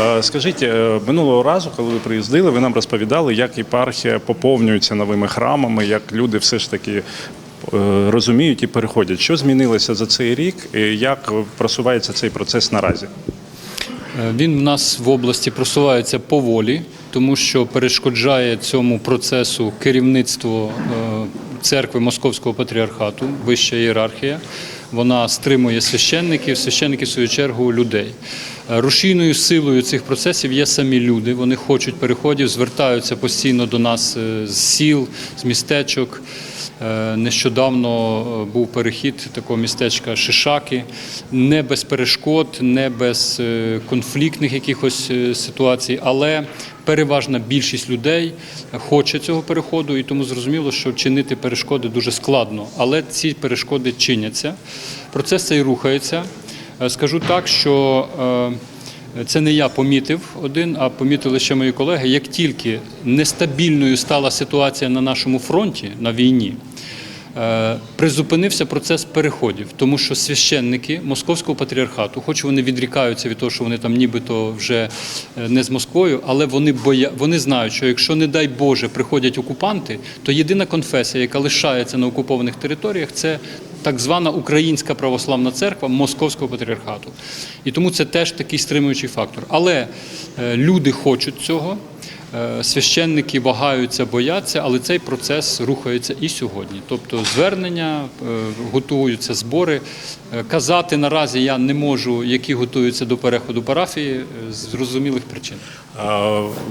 Е, Скажіть, е, минулого разу, коли ви приїздили, ви нам розповідали, як єпархія поповнюється новими храмами, як люди все ж таки е, розуміють і переходять. Що змінилося за цей рік? і Як просувається цей процес наразі? Він в нас в області просувається поволі, тому що перешкоджає цьому процесу керівництво церкви Московського патріархату, вища ієрархія. Вона стримує священників, священники, в свою чергу, людей. Е, Рушійною силою цих процесів є самі люди. Вони хочуть переходів, звертаються постійно до нас е, з сіл, з містечок. Е, Нещодавно був перехід такого містечка Шишаки, не без перешкод, не без конфліктних якихось ситуацій, але переважна більшість людей хоче цього переходу, і тому зрозуміло, що чинити перешкоди дуже складно. Але ці перешкоди чиняться. Процес цей рухається. Е, Скажу так, що е, це не я помітив один, а помітили ще мої колеги. Як тільки нестабільною стала ситуація на нашому фронті на війні, призупинився процес переходів, тому що священники московського патріархату, хоч вони відрікаються від того, що вони там нібито вже е, не з Москвою, але вони боя... вони знають, що якщо, не дай Боже, приходять окупанти, то єдина конфесія, яка лишається на окупованих територіях, це так звана Українська православна церква Московського патріархату. І тому це теж такий стримуючий фактор. Але е, люди хочуть цього. Е, Священники вагаються, бояться, але цей процес рухається і сьогодні. Тобто звернення, е, готуються збори. Е, Казати наразі я не можу, які готуються до переходу парафії з зрозумілих причин.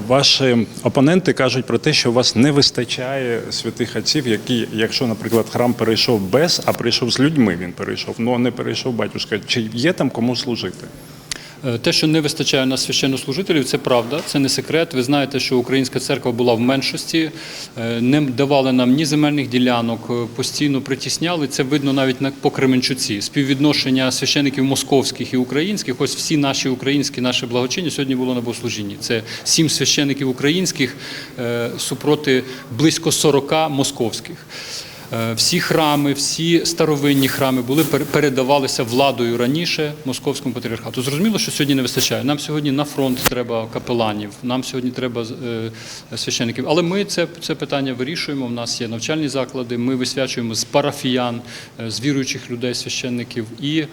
Ваші опоненти кажуть про те, що у вас не вистачає святих отців, які, якщо, наприклад, храм перейшов без, а прийшов з людьми, він перейшов, ну а не перейшов батюшка. Чи є там кому служити? Е, Те, що не вистачає на священнослужителів, це правда, це не секрет. Ви знаєте, що українська церква була в меншості, е, не давали нам ні земельних ділянок, е, постійно притісняли. Це видно навіть на по Кременчуці. Співвідношення священиків московських і українських. Ось всі наші українські, наше благочиння сьогодні було на богослужінні. Це сім священиків українських супроти близько 40 московських. Е, Всі храми, всі старовинні храми були пер- передавалися владою раніше московському патріархату. Зрозуміло, що сьогодні не вистачає. Нам сьогодні на фронт треба капеланів, нам сьогодні треба е, священиків. Але ми це, це питання вирішуємо. У нас є навчальні заклади. Ми висвячуємо з парафіян, е, з віруючих людей, священників і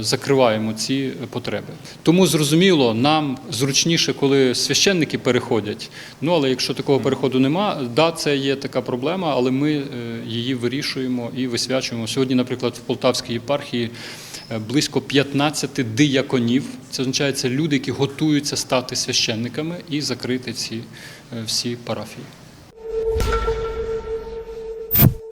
закриваємо ці потреби. Тому зрозуміло, нам зручніше, коли священники переходять. Ну але якщо такого переходу нема, да, це є така проблема, але ми її вирішуємо і висвячуємо. Сьогодні, наприклад, в Полтавській єпархії е, близько 15 дияконів. Це означає, це люди, які готуються стати священниками і закрити ці е, всі парафії.